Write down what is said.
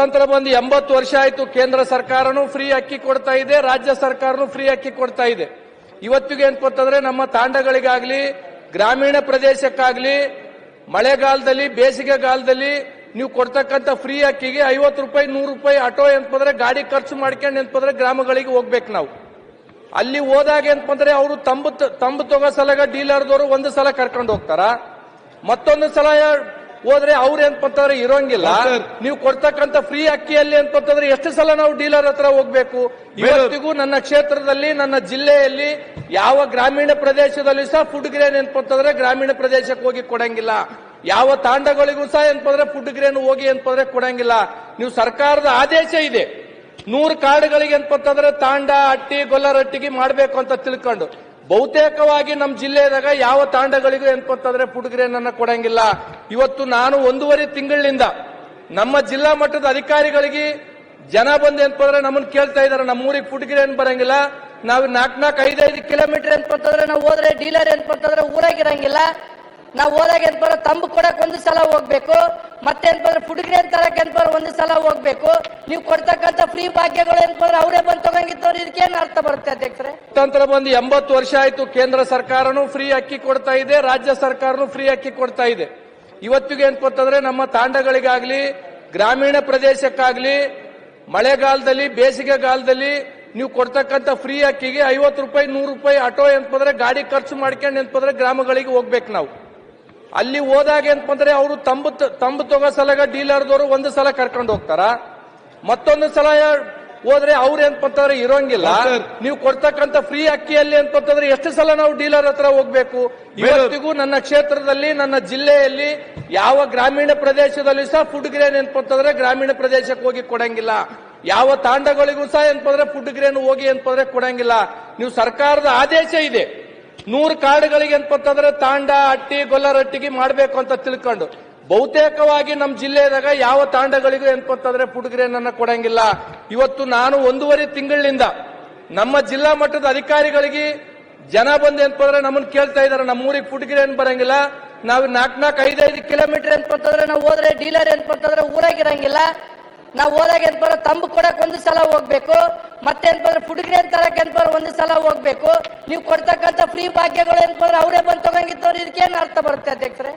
ಸ್ವಾತಂತ್ರ್ಯ ಬಂದು ಎಂಬತ್ತು ವರ್ಷ ಆಯಿತು ಕೇಂದ್ರ ಸರ್ಕಾರನು ಫ್ರೀ ಅಕ್ಕಿ ಕೊಡ್ತಾ ಇದೆ, ರಾಜ್ಯ ಸರ್ಕಾರನು ಫ್ರೀ ಅಕ್ಕಿ ಕೊಡ್ತಾ ಇದೆ. ಇವತ್ತಿಗೆ ಅಂತಂದ್ರೆ ನಮ್ಮ ತಾಂಡಗಳಿಗಾಗ್ಲಿ, ಗ್ರಾಮೀಣ ಪ್ರದೇಶಕ್ಕಾಗ್ಲಿ, ಮಳೆಗಾಲದಲ್ಲಿ, ಬೇಸಿಗೆಗಾಲದಲ್ಲಿ ನೀವು ಕೊಡ್ತಕ್ಕಂತ ಫ್ರೀ ಅಕ್ಕಿಗೆ ಐವತ್ತು ರೂಪಾಯಿ, ನೂರು ರೂಪಾಯಿ ಆಟೋ ಅಂತಂದ್ರೆ ಗಾಡಿ ಖರ್ಚು ಮಾಡ್ಕೊಂಡು ಅಂತಂದ್ರೆ ಗ್ರಾಮಗಳಿಗೆ ಹೋಗ್ಬೇಕು ನಾವು. ಅಲ್ಲಿ ಹೋದಾಗ ಅಂತಂದ್ರೆ ಅವರು ತಂಬು ತಂಬು ತಗೋ ಸಲಗ ಡೀಲರ್ದವರು ಒಂದು ಸಲ ಕರ್ಕೊಂಡು ಹೋಗ್ತಾರ? ಮತ್ತೊಂದು ಸಲ ಹೋದ್ರೆ ಅವ್ರು ಅಂತಂದ್ರೆ ಇರೋಂಗಿಲ್ಲ. ನೀವು ಕೊಡ್ತಕ್ಕಂತ ಫ್ರೀ ಅಕ್ಕಿಯಲ್ಲಿ ಅಂತಂದ್ರೆ ಎಷ್ಟು ಸಲ ನಾವು ಡೀಲರ್ ಹತ್ರ ಹೋಗ್ಬೇಕು? ಇವತ್ತಿಗೂ ನನ್ನ ಕ್ಷೇತ್ರದಲ್ಲಿ ನನ್ನ ಜಿಲ್ಲೆಯಲ್ಲಿ ಯಾವ ಗ್ರಾಮೀಣ ಪ್ರದೇಶದಲ್ಲಿ ಸಹ ಫುಡ್ ಗ್ರೇನ್ ಅಂತಂದ್ರೆ ಗ್ರಾಮೀಣ ಪ್ರದೇಶಕ್ಕೆ ಹೋಗಿ ಕೊಡಂಗಿಲ್ಲ. ಯಾವ ತಾಂಡಗಳಿಗೂ ಸಹ ಅಂತಂದ್ರೆ ಫುಡ್ ಗ್ರೇನ್ ಹೋಗಿ ಅಂತಂದ್ರೆ ಕೊಡಂಗಿಲ್ಲ. ನೀವು ಸರ್ಕಾರದ ಆದೇಶ ಇದೆ. ನೂರು ಕಾರ್ಡ್ಗಳಿಗೆ ಅಂತಂದ್ರೆ ತಾಂಡ ಅಟ್ಟಿ ಗೊಲ್ಲರಟ್ಟಿಗೆ ಮಾಡಬೇಕು ಅಂತ ತಿಳ್ಕೊಂಡು. ಬಹುತೇಕವಾಗಿ ನಮ್ಮ ಜಿಲ್ಲೆದಾಗ ಯಾವ ತಾಂಡಗಳಿಗೂ ಅಂತಂದ್ರೆ ಫುಡ್ ಗ್ರೇನ್ ಅನ್ನ ಕೊಡಂಗಿಲ್ಲ. ಇವತ್ತು ನಾನು ಒಂದೂವರೆ ತಿಂಗಳಿನಿಂದ ನಮ್ಮ ಜಿಲ್ಲಾ ಮಟ್ಟದ ಅಧಿಕಾರಿಗಳಿಗೆ ಜನ ಬಂದು ಅಂತಂದ್ರೆ ನಮ್ಮನ್ನು ಕೇಳ್ತಾ ಇದಾರೆ ನಮ್ಮ ಊರಿಗೆ ಏನ್ ಬರಂಗಿಲ್ಲ. ನಾವು ನಾಲ್ಕ್ ನಾಲ್ಕು ಐದೈದು ಕಿಲೋಮೀಟರ್ ಅಂತಂದ್ರೆ ನಾವು ಹೋದ್ರೆ ಡೀಲರ್ ಅಂತಂದ್ರೆ ಊರಾಗಿರಂಗಿಲ್ಲ ನಾವು ಹೋದಾಗ ಅಂತಂದ್ರೆ ತಂಬು ಕೊಡಕ್ ಒಂದು ಸಲ ಹೋಗ್ಬೇಕು, ಮತ್ತೆ ಪುಡುಗ್ರಿ ಅಂತ ತರಕ್ ಅಂತಂದ್ರೆ ಒಂದು ಸಲ ಹೋಗ್ಬೇಕು. ನೀವು ಕೊಡ್ತಕ್ಕಂಥ ಫ್ರೀ ಭಾಗ್ಯಗಳು ಅಂತಂದ್ರೆ ಅವರೇ ಬಂದು ಇದಕ್ಕೆ ಇದಕ್ಕೇನು ಅರ್ಥ ಬರುತ್ತೆ ಅಧ್ಯಕ್ಷರೇ? ತಂತ್ರ ಬಂದು ಎಂಬತ್ತು ವರ್ಷ ಆಯ್ತು ಕೇಂದ್ರ ಸರ್ಕಾರನು ಫ್ರೀ ಅಕ್ಕಿ ಕೊಡ್ತಾ ಇದೆ, ರಾಜ್ಯ ಸರ್ಕಾರನು ಫ್ರೀ ಅಕ್ಕಿ ಕೊಡ್ತಾ ಇದೆ. ಇವತ್ತಿಗೆ ಅಂತಂದ್ರೆ ನಮ್ಮ ತಾಂಡಗಳಿಗಾಗ್ಲಿ, ಗ್ರಾಮೀಣ ಪ್ರದೇಶಕ್ಕಾಗ್ಲಿ, ಮಳೆಗಾಲದಲ್ಲಿ, ಬೇಸಿಗೆಗಾಲದಲ್ಲಿ ನೀವು ಕೊಡ್ತಕ್ಕಂಥ ಫ್ರೀ ಅಕ್ಕಿಗೆ ಐವತ್ತು ರೂಪಾಯಿ, ನೂರು ರೂಪಾಯಿ ಆಟೋ ಎಂತಂದ್ರೆ ಗಾಡಿ ಖರ್ಚು ಮಾಡ್ಕೊಂಡು ಎಂತಂದ್ರೆ ಗ್ರಾಮಗಳಿಗೆ ಹೋಗ್ಬೇಕು ನಾವು. ಅಲ್ಲಿ ಹೋದಾಗ ಅಂತಂದ್ರೆ ಅವರು ತಂಬ ತಂಬ ತಗೋ ಸಲಗ ಡೀಲರ್ದವರು ಒಂದು ಸಲ ಕರ್ಕೊಂಡು ಹೋಗ್ತಾರ? ಮತ್ತೊಂದು ಸಲ ಹೋದ್ರೆ ಅವ್ರು ಅಂತಂದ್ರೆ ಇರೋಂಗಿಲ್ಲ. ನೀವು ಕೊಡ್ತಕ್ಕಂತ ಫ್ರೀ ಅಕ್ಕಿಯಲ್ಲಿ ಅಂತಂದ್ರೆ ಎಷ್ಟು ಸಲ ನಾವು ಡೀಲರ್ ಹತ್ರ ಹೋಗ್ಬೇಕು? ಇವತ್ತಿಗೂ ನನ್ನ ಕ್ಷೇತ್ರದಲ್ಲಿ ನನ್ನ ಜಿಲ್ಲೆಯಲ್ಲಿ ಯಾವ ಗ್ರಾಮೀಣ ಪ್ರದೇಶದಲ್ಲಿ ಸಹ ಫುಡ್ ಗ್ರೇನ್ ಏನ್ಪಂತಂದ್ರೆ ಗ್ರಾಮೀಣ ಪ್ರದೇಶಕ್ಕೆ ಹೋಗಿ ಕೊಡಂಗಿಲ್ಲ. ಯಾವ ತಾಂಡಗಳಿಗೂ ಸಹ ಅಂತಂದ್ರೆ ಫುಡ್ ಗ್ರೇನ್ ಹೋಗಿ ಅಂತಂದ್ರೆ ಕೊಡಂಗಿಲ್ಲ. ನೀವು ಸರ್ಕಾರದ ಆದೇಶ ಇದೆ. ನೂರು ಕಾರ್ಡ್ಗಳಿಗೆ ಅಂತಂದ್ರೆ ತಾಂಡ, ಅಟ್ಟಿ, ಗೊಲ್ಲರಟ್ಟಿಗೆ ಮಾಡಬೇಕು ಅಂತ ತಿಳ್ಕೊಂಡು. ಬಹುತೇಕವಾಗಿ ನಮ್ಮ ಜಿಲ್ಲೆದಾಗ ಯಾವ ತಾಂಡಗಳಿಗೂ ಗ್ರೇನ್ ಅನ್ನ ಕೊಡಂಗಿಲ್ಲ. ಇವತ್ತು ನಾನು ಒಂದೂವರೆ ತಿಂಗಳಿನಿಂದ ನಮ್ಮ ಜಿಲ್ಲಾ ಮಟ್ಟದ ಅಧಿಕಾರಿಗಳಿಗೆ ಜನ ಬಂದು ಅಂತಂದ್ರೆ ನಮ್ಮನ್ನ ಕೇಳ್ತಾ ಇದಾರೆ ನಮ್ಮ ಊರಿಗೆ ಪುಡುಗ್ರೆ ಗ್ರೇನ್ ಬರಂಗಿಲ್ಲ. ನಾವು ನಾಲ್ಕ್ ನಾಲ್ಕು ಐದೈದು ಕಿಲೋಮೀಟರ್ ಅಂತಂದ್ರೆ ನಾವು ಹೋದ್ರೆ ಡೀಲರ್ ಅಂತಂದ್ರೆ ಊರಾಗಿರಂಗಿಲ್ಲ ನಾವು ಹೋದಾಗ ಅಂತಂದ್ರೆ ತಂಬು ಕೊಡಕ್ ಒಂದು ಸಲ ಹೋಗ್ಬೇಕು, ಮತ್ತೆ ಅಂತಂದ್ರೆ ಅಂತ ತರಕ್ಕೆ ಏನ್ಪಾರ ಒಂದು ಸಲ ಹೋಗ್ಬೇಕು. ನೀವು ಕೊಡ್ತಕ್ಕಂಥ ಫ್ರೀ ಭಾಗ್ಯಗಳು ಅಂತಂದ್ರೆ ಅವರೇ ಬಂದು ತಗೊಂಗಿದ್ದವ್ರು ಇದಕ್ಕೇನು ಅರ್ಥ ಬರುತ್ತೆ ಅಧ್ಯಕ್ಷರೇ?